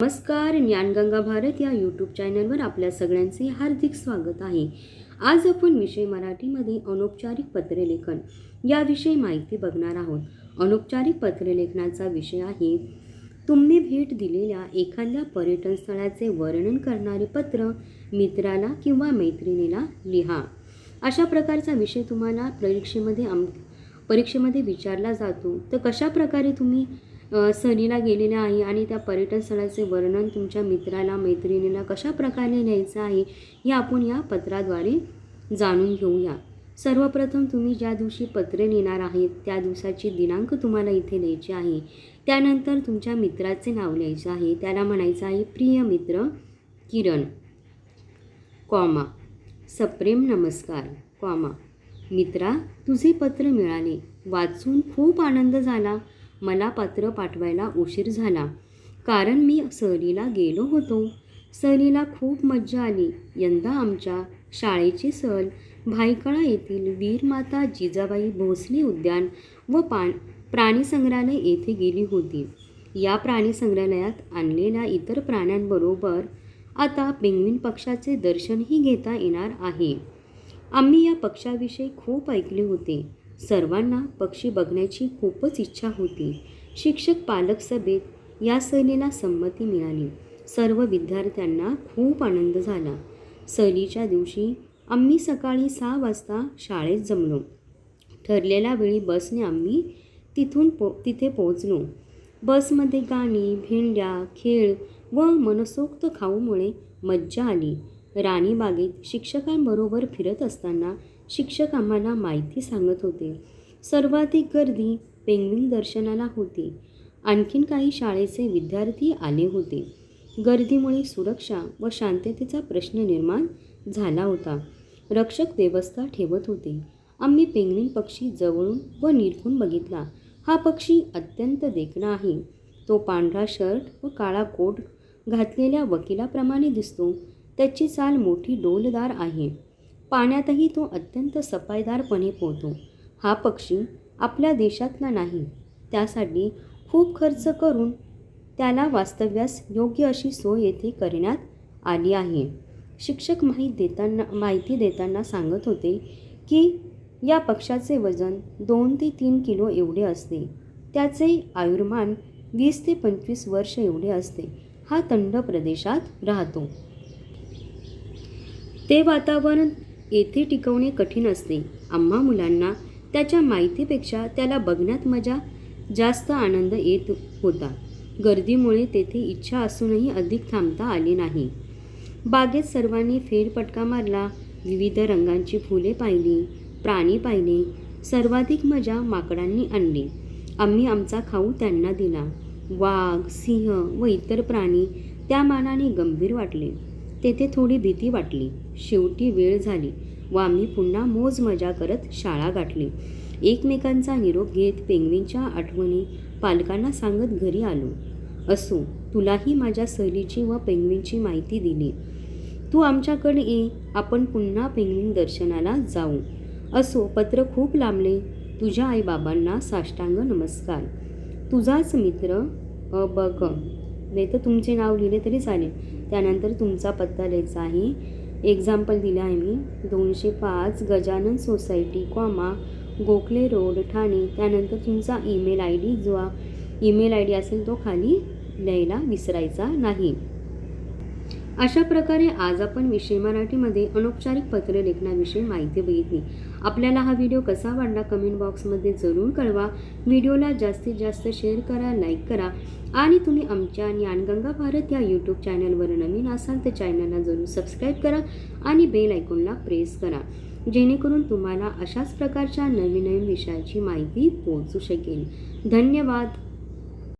नमस्कार ज्ञानगंगा भारत या यूट्यूब चॅनलवर आपल्या सगळ्यांचे हार्दिक स्वागत आहे. आज आपण विषय मराठीमध्ये अनौपचारिक पत्रलेखन याविषयी माहिती बघणार आहोत. अनौपचारिक पत्रलेखनाचा विषय आहे तुम्ही भेट दिलेल्या एखाद्या पर्यटन स्थळाचे वर्णन करणारे पत्र मित्राला किंवा मैत्रिणीला लिहा. अशा प्रकारचा विषय तुम्हाला परीक्षेमध्ये आम परीक्षेमध्ये विचारला जातो. तर कशा प्रकारे तुम्ही सहलीला गेलेल्या आहे आणि त्या पर्यटन स्थळाचे वर्णन तुमच्या मित्राला मैत्रिणीला कशा प्रकारे लिहायचं आहे हे आपण या पत्राद्वारे जाणून घेऊया. सर्वप्रथम तुम्ही ज्या दिवशी पत्रे लिहिणार आहेत त्या दिवसाची दिनांक तुम्हाला इथे लिहायची आहे. त्यानंतर तुमच्या मित्राचे नाव लिहायचे आहे. त्याला म्हणायचं आहे प्रिय मित्र किरण. कॉमा सप्रेम नमस्कार. कॉमा मित्रा तुझे पत्र मिळाले. वाचून खूप आनंद झाला. मला पत्र पाठवायला उशीर झाला. कारण मी सहलीला गेलो होतो. सहलीला खूप मज्जा आली. यंदा आमच्या शाळेची सहल भायखळा येथील वीरमाता जिजाबाई भोसले उद्यान व पाण प्राणीसंग्रहालय येथे गेली होती. या प्राणी संग्रहालयात आणलेल्या इतर प्राण्यांबरोबर आता पेंग्विन पक्षाचे दर्शनही घेता येणार आहे. आम्ही या पक्षाविषयी खूप ऐकले होते. सर्वांना पक्षी बघण्याची खूपच इच्छा होती. शिक्षक पालक सभेत या सहलीला संमती मिळाली. सर्व विद्यार्थ्यांना खूप आनंद झाला. सहलीच्या दिवशी आम्ही सकाळी सहा वाजता शाळेत जमलो. ठरलेल्या वेळी बसने आम्ही तिथून पो तिथे पोहोचलो. बसमध्ये गाणी भेंड्या खेळ व मनसोक्त खाऊमुळे मज्जा आली. राणीबागेत शिक्षकांबरोबर फिरत असताना शिक्षक आम्हाला माहिती सांगत होते. सर्वाधिक गर्दी पेंग्विन दर्शनाला होती. आणखीन काही शाळेचे विद्यार्थी आले होते. गर्दीमुळे सुरक्षा व शांततेचा प्रश्न निर्माण झाला होता. रक्षक व्यवस्था ठेवत होते. आम्ही पेंग्विन पक्षी जवळून व निरखून बघितला. हा पक्षी अत्यंत देखणा आहे. तो पांढरा शर्ट व काळा कोट घातलेल्या वकिलाप्रमाणे दिसतो. त्याची चाल मोठी डोलदार आहे. पाण्यातही तो अत्यंत सफाईदारपणे पोहतो. हा पक्षी आपल्या देशातला नाही. त्यासाठी खूप खर्च करून त्याला वास्तव्यास योग्य अशी सोय येथे करण्यात आली आहे. शिक्षक माहीत देताना माहिती देताना सांगत होते की या पक्षाचे वजन दोन ते तीन किलो एवढे असते. त्याचे आयुर्मान वीस ते पंचवीस वर्ष एवढे असते. हा थंड प्रदेशात राहतो. ते वातावरण येथे टिकवणे कठीण असते. आम्हा मुलांना त्याच्या माहितीपेक्षा त्याला बघण्यात मजा जास्त आनंद येत होता. गर्दीमुळे तेथे इच्छा असूनही अधिक थांबता आली नाही. बागेत सर्वांनी फेरपटका मारला विविध रंगांची फुले पाहिली प्राणी पाहिले सर्वाधिक मजा माकडांनी आणली. आम्ही आमचा खाऊ त्यांना दिला. वाघ सिंह व इतर प्राणी त्या मानाने गंभीर वाटले. तेथे थोडी भीती वाटली. शेवटी वेळ झाली व आम्ही पुन्हा मोज मजा करत शाळा गाठली. एकमेकांचा निरोप घेत पेंगवीनच्या आठवणी पालकांना सांगत घरी आलो. असो तुलाही माझ्या सहलीची व पेंगवींची माहिती दिली. तू आमच्याकडे ये आपण पुन्हा पेंगवीन दर्शनाला जाऊ. असो पत्र खूप लांबले. तुझ्या आईबाबांना साष्टांग नमस्कार. तुझाच मित्र अ ब नाही तर तुमचे नाव लिहिले तरी चालेल. त्यानंतर तुमचा पत्ता लिहायचा आहे. एक्झाम्पल दिलं आहे मी. दोनशे पाच Gajanan society comma Gokhale road Thane. त्यानंतर तुमचा ईमेल आय डी जो ईमेल आय डी असेल तो खाली लिहायला विसरायचा नाही. अशा प्रकारे आज आपण विषय मराठीमध्ये अनौपचारिक पत्रलेखनाविषयी माहिती बघितली. आपल्याला हा व्हिडिओ कसा वाटला कमेंट बॉक्समध्ये जरूर कळवा. व्हिडिओला जास्तीत जास्त शेअर करा लाईक करा आणि तुम्ही आमच्या ज्ञानगंगा भारत या यूट्यूब चॅनलवर नवीन असाल तर चॅनलला जरूर सबस्क्राईब करा आणि बेल आयकॉनला प्रेस करा. जेणेकरून तुम्हाला अशाच प्रकारच्या नवीन नवीन विषयाची माहिती पोहोचू शकेल. धन्यवाद.